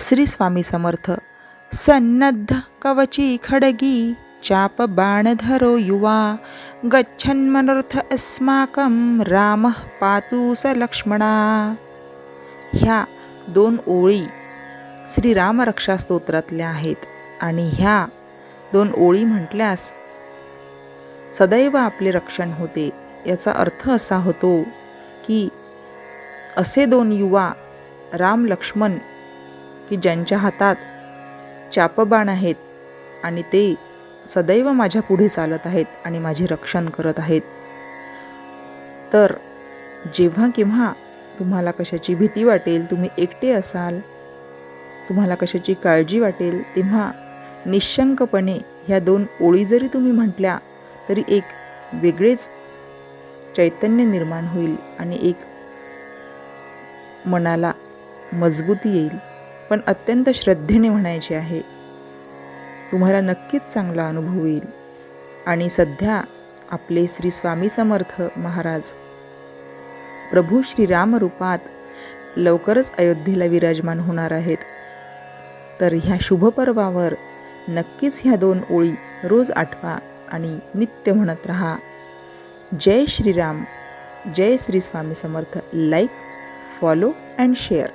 श्री स्वामी समर्थ. सन्नद्ध कवची खडगी चाप बाणधरो युवा. गच्छन्मनर्थ अस्माकं रामः पातु स लक्ष्मणा. ह्या दोन ओळी श्री रामरक्षा स्तोत्रातल्या आहेत आणि ह्या दोन ओळी म्हटल्यास सदैव आपले रक्षण होते. याचा अर्थ असा होतो की असे दोन युवा राम लक्ष्मण की ज्यांच्या हातात चापबाण आहेत आणि ते सदैव माझ्या पुढे चालत आहेत आणि माझे रक्षण करत आहेत. तर जेव्हा केव्हा तुम्हाला कशाची भीती वाटेल तुम्ही एकटे असाल तुम्हाला कशाची काळजी वाटेल तेव्हा निशंकपणे ह्या दोन ओळी जरी तुम्ही म्हटल्या तरी एक वेगळेच चैतन्य निर्माण होईल आणि एक मनाला मजबूती येईल. पण अत्यंत श्रद्धेने म्हणायचे आहे. तुम्हाला नक्कीच चांगला अनुभव येईल. आणि सध्या आपले श्री स्वामी समर्थ महाराज प्रभू श्रीराम रूपात लवकरच अयोध्येला विराजमान होणार आहेत. तर ह्या शुभपर्वावर नक्कीच ह्या दोन ओळी रोज आठवा आणि नित्य म्हणत राहा. जय श्रीराम जय Shri Swami Samarth. Like follow and share.